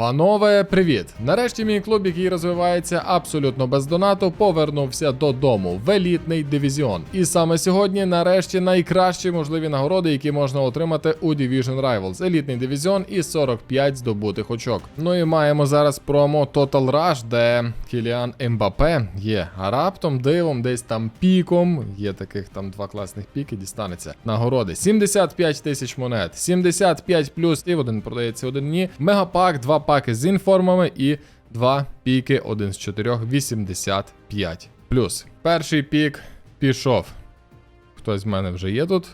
Панове, привіт! Нарешті мій клуб, який розвивається абсолютно без донату, повернувся додому в елітний дивізіон. І саме сьогодні, нарешті, найкращі можливі нагороди, які можна отримати у Division Rivals. Елітний дивізіон і 45 здобутих очок. Ну і маємо зараз промо Total Rush, де Кіліан Ембапе є. Раптом дивом, десь там піком. Є таких там два класних піки, дістанеться. Нагороди 75 тисяч монет, 75 плюс, і один продається, один ні. Мегапак, два паки з інформами і два піки, один з чотирьох, 85 плюс. Перший пік пішов. Хтось в мене вже є тут.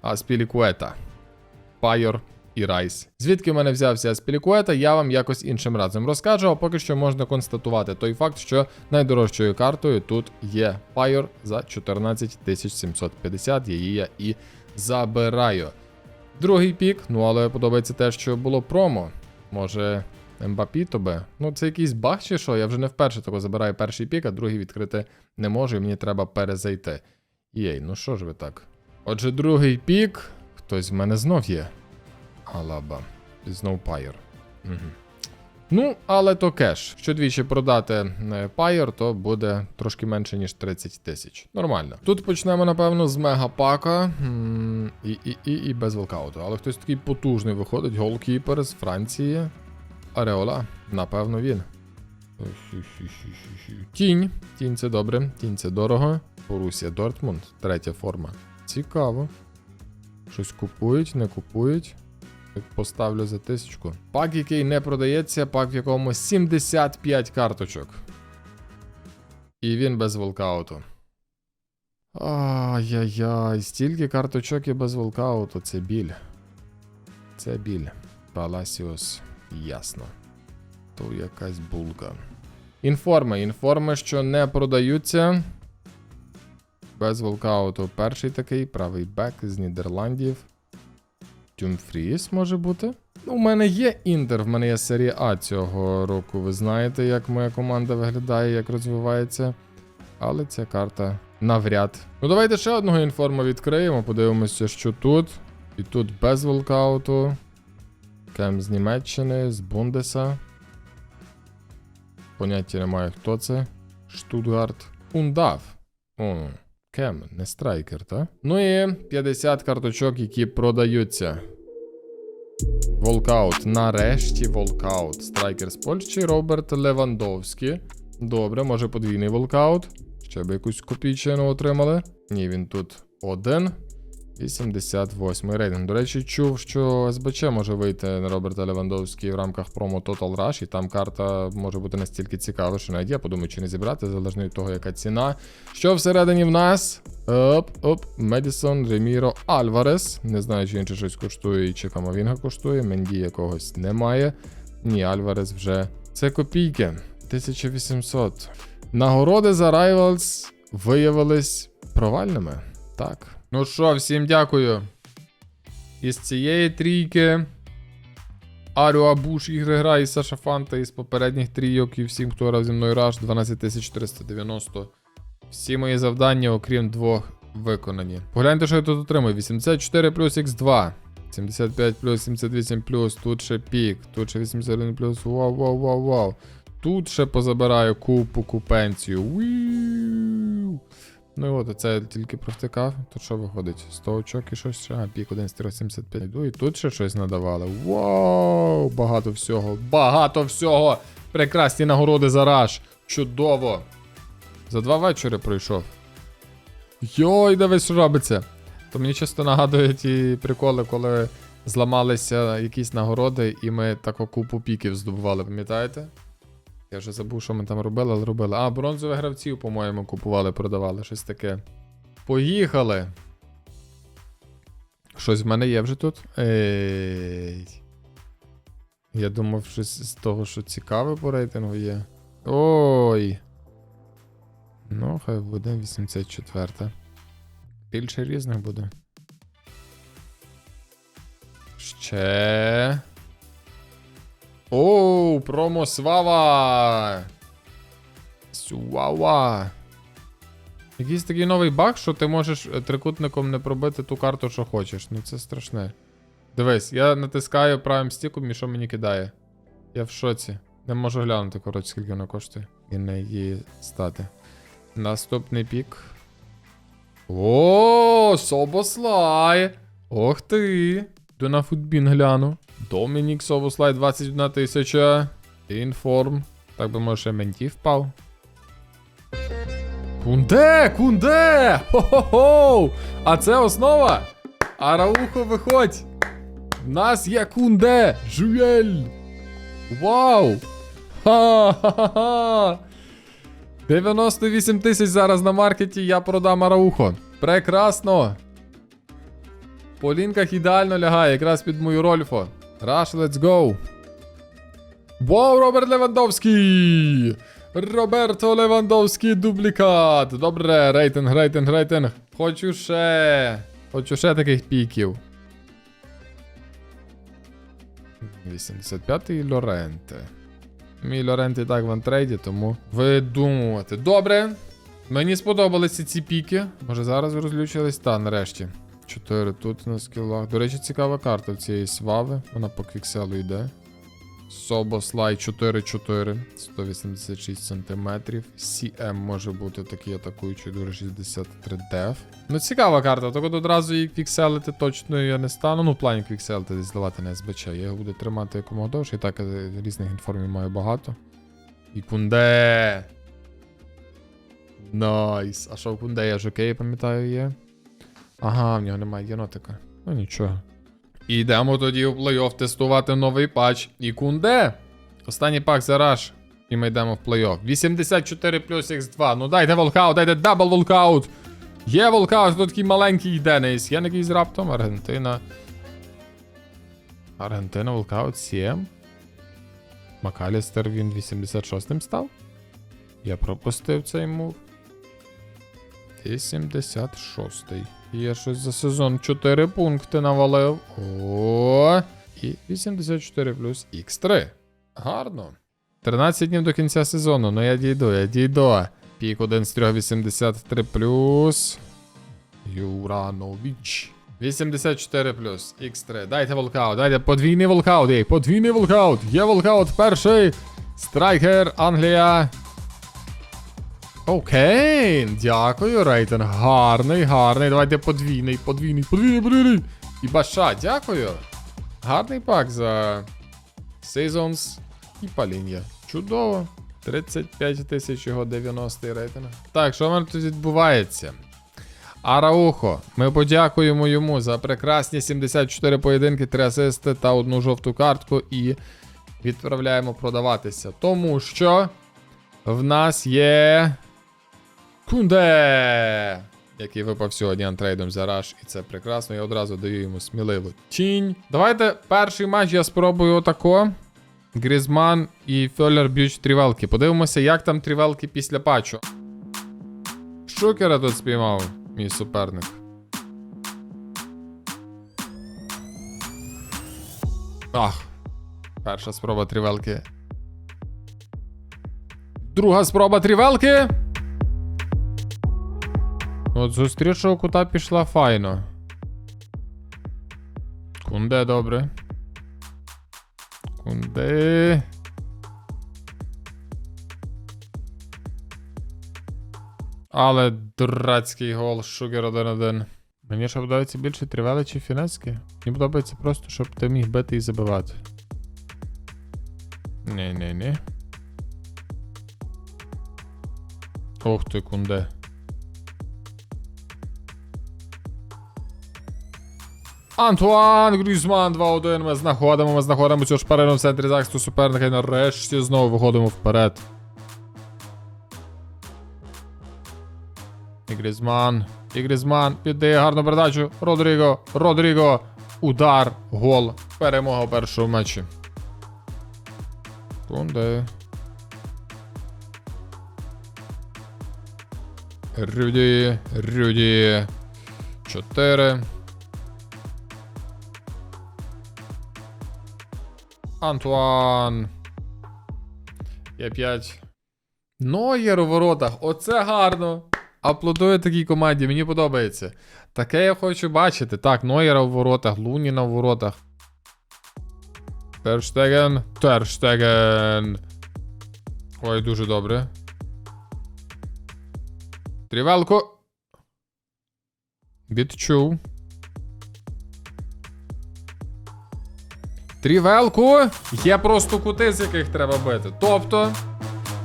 Аспілікуета. Пайор і Райс. Звідки в мене взявся Аспілікуета, я вам якось іншим разом розкажу, а поки що можна констатувати той факт, що найдорожчою картою тут є Пайор за 14 750, її я і забираю. Другий пік, ну але подобається те, що було промо. Може, Мбапі тобе? Ну, це якийсь баг чи що? Я вже не вперше тако забираю перший пік, а другий відкрити не можу, і мені треба перезайти. Єй, ну що ж ви так? Отже, другий пік. Хтось в мене знов є. Алаба. Знов пайер. Угу. Ну, але то кеш. Що двічі продати пайер, то буде трошки менше, ніж 30 тисяч. Нормально. Тут почнемо, напевно, з мегапака і, і, і, і без волкауту. Але хтось такий потужний виходить. Голкіпер з Франції. Ареола. Напевно, він. Тінь. Тінь це добре. Тінь це дорого. Борусія Дортмунд. Третя форма. Цікаво. Щось купують, не купують. Поставлю за тисячку. Пак, який не продається, пак в якому 75 карточок. І він без волкауту. Ай-яй-яй, стільки карточок і без волкауту. Це біль. Це біль. Паласіус, ясно. То якась булка. Інформи. Інформи, що не продаються. Без волкауту. Перший такий, правий бек з Нідерландів. Тюмфріс може бути. Ну, у мене є Інтер, в мене є серія А цього року. Ви знаєте, як моя команда виглядає, як розвивається. Але ця карта навряд. Ну, давайте ще одного інформа відкриємо, подивимося, що тут. І тут без волкауту. Кем з Німеччини, з Бундеса. Поняття немає, хто це. Штутгарт. Ундав. О, Кем, не страйкер, та? Ну і 50 карточок, які продаються. Волкаут. Нарешті волкаут. Страйкер з Польщі Роберт Левандовський. Добре, може подвійний волкаут. Ще б якусь копійчину отримали. Ні, він тут один. 88 рейтинг. До речі, чув, що СБЧ може вийти на Роберта Левандовський в рамках промо Total Rush, і там карта може бути настільки цікава, що навіть я подумаю, чи не зібрати, залежно від того, яка ціна. Що всередині в нас? Оп, оп, Медісон, Реміро, Альварес. Не знаю, чи чи щось коштує, чи Камовінга коштує. Менді якогось немає. Ні, Альварес вже. Це копійки. 1800. Нагороди за Rivals виявились провальними. Так. Ну що, всім дякую. Із цієї трійки. Арю Абуш, Ігри Гра і Саша Фанта із попередніх трійок і всім, хто грав зі мною раш 12490. Всі мої завдання, окрім двох, виконані. Погляньте, що я тут отримую. 84 плюс Х2. 75 плюс 78 плюс, тут ще пік, тут ще 81 плюс. Вау, вау, вау, вау. Тут ще позабираю купу купенцію. Уіу. Ну і от, це тільки провтикав. Тут що виходить? 100 очок і щось ще. А, пік 1,75. Йду і тут ще щось надавали. Вау! Багато всього. Багато всього! Прекрасні нагороди за раш. Чудово! За два вечори пройшов. Йой, де весь робиться. То мені часто нагадує ті приколи, коли зламалися якісь нагороди, і ми таку купу піків здобували, пам'ятаєте? Я вже забув, що ми там робили, але робили. А, бронзових гравців, по-моєму, купували, продавали, щось таке. Поїхали. Щось в мене є вже тут. Ей. Я думав, щось з того, що цікаве по рейтингу є. Ой. Ну, хай буде 84. Більше різних буде. Ще. Оу, промо Свава! Свава! Якийсь такий новий баг, що ти можеш е, трикутником не пробити ту карту, що хочеш. Ну це страшне. Дивись, я натискаю правим стіком і що мені кидає. Я в шоці. Не можу глянути, коротше, скільки воно коштує. І не її стати. Наступний пік. О, Собослай! Ох ти! Йду на футбін гляну. Домінік Собослай 21 тисяча. Інформ. Так би може менті впав. Кунде! Кунде! Хо-хо-хо! А це основа! Араухо виходь! В нас є кунде! Жуель! Вау! Ха-ха-ха! 98 тисяч зараз на маркеті, я продам Араухо. Прекрасно! По лінках ідеально лягає, якраз під мою рольфо. Rush, let's go! Вау, Роберт Левандовський! Роберто Левандовський дублікат. Добре, рейтинг, рейтинг, рейтинг. Хочу ще. Хочу ще таких піків. 85-й Лоренте. Мій Лоренте і так в антрейді, тому видумувати. Добре. Мені сподобалися ці піки. Може зараз розлючились? Та, нарешті. 4 тут на скілах. До речі, цікава карта цієї свави. Вона по квікселу йде. Собослай 4-4, 186 см. CM може бути такий атакуючий, дуже 63 деф. Ну, цікава карта, от одразу її квікселити точно я не стану. Ну, в плані квікселити десь здавати не СБЧ. Я його буду тримати якомога довше. І так е, різних інформів маю багато. І кунде. Найс. А що в кунде є жокей, пам'ятаю, є. Ага, в нього немає єнотика. Ну нічого. І йдемо тоді у плей-офф тестувати новий патч. І кунде. Останній пак за раш. І ми йдемо в плей-офф. 84 плюс X2. Ну дайте волкаут, дайте дабл волкаут. Є волкаут, хто такий маленький. Не є якийсь раптом. Аргентина. Аргентина волкаут 7. Макалістер він 86-м став. Я пропустив цей мув. 86-й. Я щось за сезон 4 пункти навалив. О! І 84 плюс Х3. Гарно. 13 днів до кінця сезону. Ну я дійду, я дійду. Пік 1 з 3 83 плюс. Юранович. 84 плюс Х3. Дайте волкаут, дайте подвійний волкаут. Ей, подвійний волкаут. Є волкаут перший. Страйкер, Англія. Окей, дякую, рейтинг. Гарний, гарний. Давайте подвійний, подвійний, подвійний, подвійний. І баша, дякую. Гарний пак за Seasons і Паління. Чудово. 35 тисяч його 90 рейтинг. Так, що в мене тут відбувається? Араухо, ми подякуємо йому за прекрасні 74 поєдинки, 3 асисти та одну жовту картку і відправляємо продаватися. Тому що в нас є. Кунде! Який випав сьогодні антрейдом за раш, і це прекрасно. Я одразу даю йому сміливу тінь. Давайте перший матч я спробую отако. Грізман і Фьоллер б'ють трівелки. Подивимося, як там трівелки після патчу. Шукера тут спіймав, мій суперник. Ах. Перша спроба трівелки. Друга спроба трівелки. От з зустрічого кута пішла файно. Кунде добре. Кунде. Але дурацький гол, Шугер 1-1. Мені що подобається більше тривели чи фінески? Мені подобається просто, щоб ти міг бити і забивати. Не-не-не. Ох ти, кунде. Антуан Грізман 2-1. Ми знаходимо, ми знаходимо цю шпарину в центрі захисту суперника і нарешті знову виходимо вперед. І Грізман. І Грізман піддає гарну передачу. Родріго. Родріго. Удар. Гол. Перемога у першому матчі. Кунде. Рюді. Рюді. 4. Антуан. Є 5. Нойер у воротах. Оце гарно. Аплодую такій команді, мені подобається. Таке я хочу бачити. Так, Нойера у воротах, Луніна у воротах. Терштеген. Терштеген. Ой, дуже добре. Трівелко. Відчув. Трівелку. Є просто кути, з яких треба бити. Тобто,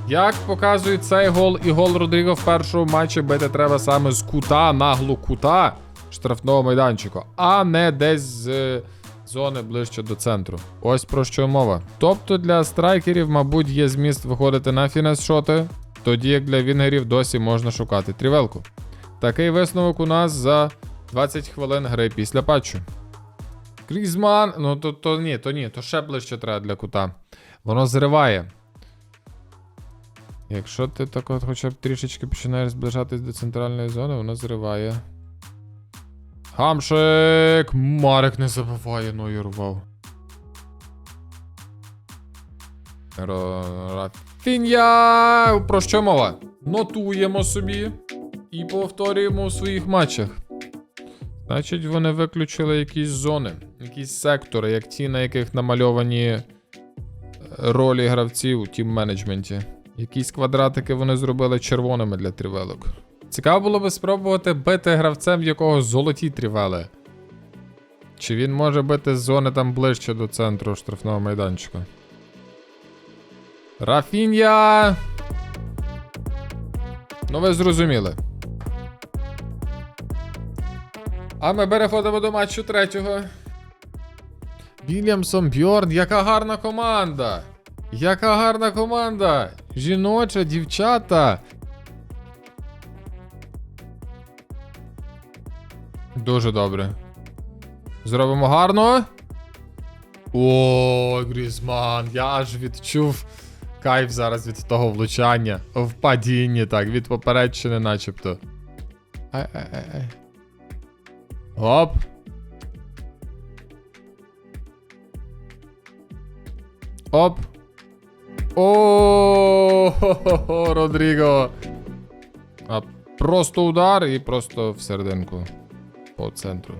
як показує цей гол і гол Родріго в першому матчі, бити треба саме з кута, нагло кута штрафного майданчика, а не десь з е, зони ближче до центру. Ось про що мова. Тобто для страйкерів, мабуть, є зміст виходити на фінес-шоти, тоді як для вінгерів досі можна шукати трівелку. Такий висновок у нас за 20 хвилин гри після патчу. Крізман, ну то, то ні, то ні, то ще ближче треба для кута. Воно зриває. Якщо ти так от хоча б трішечки починаєш зближатись до центральної зони, воно зриває. Гамшик! Марик не забиває, ну і рвав. Рафінья! Про що мова? Нотуємо собі і повторюємо у своїх матчах. Значить, вони виключили якісь зони, якісь сектори, як ті, на яких намальовані е, ролі гравців у тім-менеджменті. Якісь квадратики вони зробили червоними для трівелок. Цікаво було би спробувати бити гравцем, в якого золоті трівели. Чи він може бити з зони там ближче до центру штрафного майданчика? Рафінья! Ну, ви зрозуміли. А ми переходимо до матчу третього. Вільямсон Бьорн, яка гарна команда! Яка гарна команда! Жіноча, дівчата! Дуже добре. Зробимо гарно. О, Грізман, я аж відчув кайф зараз від того влучання. В падінні, так, від попередчини начебто. Ай-ай-ай. Оп. Оп. О, хо-хо-хо, Родріго. А просто удар і просто в серединку. По центру.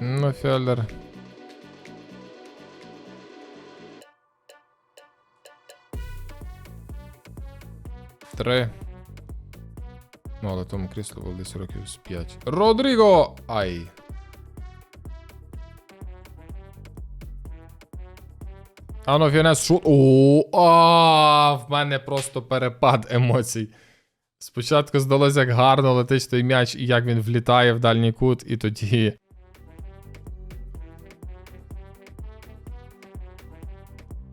Ну, Феллер. Три. Ну, але тому крісло було десь років з 5. Родріго! Ай. Ано Фінес шу. О, а, в мене просто перепад емоцій. Спочатку здалося, як гарно летить той м'яч і як він влітає в дальній кут, і тоді.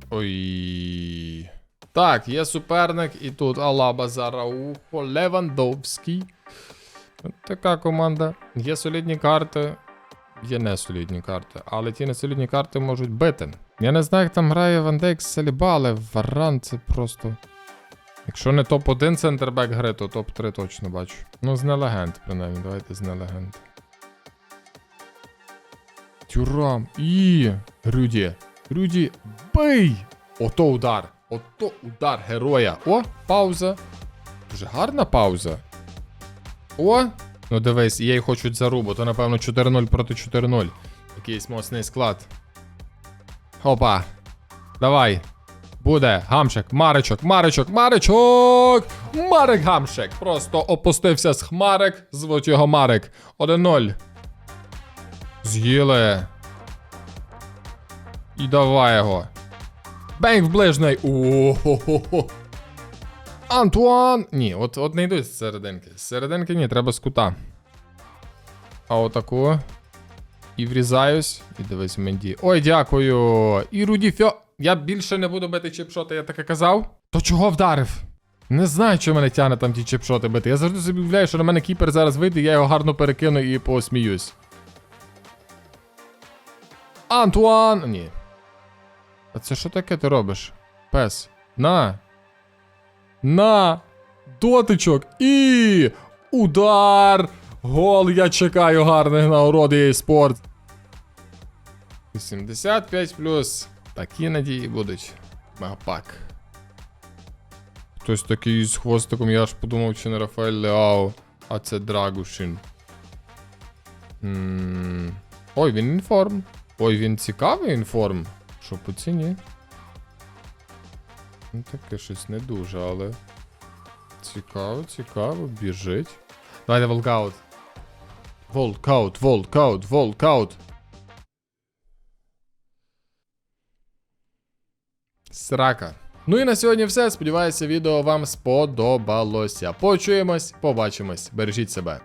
Ой. Так, є суперник, і тут Алаба Зараухо, Левандовський. Така команда. Є солідні карти, є не солідні карти, але ті несолідні карти можуть бити. Я не знаю, як там грає Ван Дейк але Варан це просто. Якщо не топ-1 центрбек гри, то топ-3 точно бачу. Ну, з нелегенд, принаймні, давайте з нелегенд. Тюрам. І. Рюді. Рюді. Бий! Ото удар. Ото удар героя. О, пауза. Дуже гарна пауза. О! Ну дивись, її хочуть зарубу, то напевно 4-0 проти 4-0. Якийсь моцний склад. Опа. Давай. Буде. Гамшик, Маричок, Маричок, Маричок! Марик Гамшик. Просто опустився з хмарик, звуть його Марик. 1-0. З'їли. І давай його. Бенг в ближний. О-хо-хо-хо. Антуан! Ні, от, от не йдуть з серединки. З серединки ні, треба з кута. А отаку. І врізаюсь. І дивись Менді. Ой, дякую. І Руді Фьо. Я більше не буду бити чіпшоти, я таке казав. То чого вдарив? Не знаю, що мене тягне там ті чіпшоти бити. Я завжди собі уявляю, що на мене кіпер зараз вийде, я його гарно перекину і посміюсь. Антуан! Ні. А це що таке ти робиш? Пес. На. На. Дотичок. І. Удар. Гол. Я чекаю гарних нагород EA Sport. 85 плюс. Такі надії будуть. Мегапак. Хтось такий з хвостиком, я аж подумав, чи не Рафаель Леао, а це Драгушин. М, Ой, він інформ. Ой, він цікавий інформ. Що по ціні? Ну, таке щось не дуже, але. Цікаво, цікаво, біжить. Давайте волкаут. Волкаут, волкаут, волкаут. Срака. Ну і на сьогодні все. Сподіваюся, відео вам сподобалося. Почуємось, побачимось. Бережіть себе.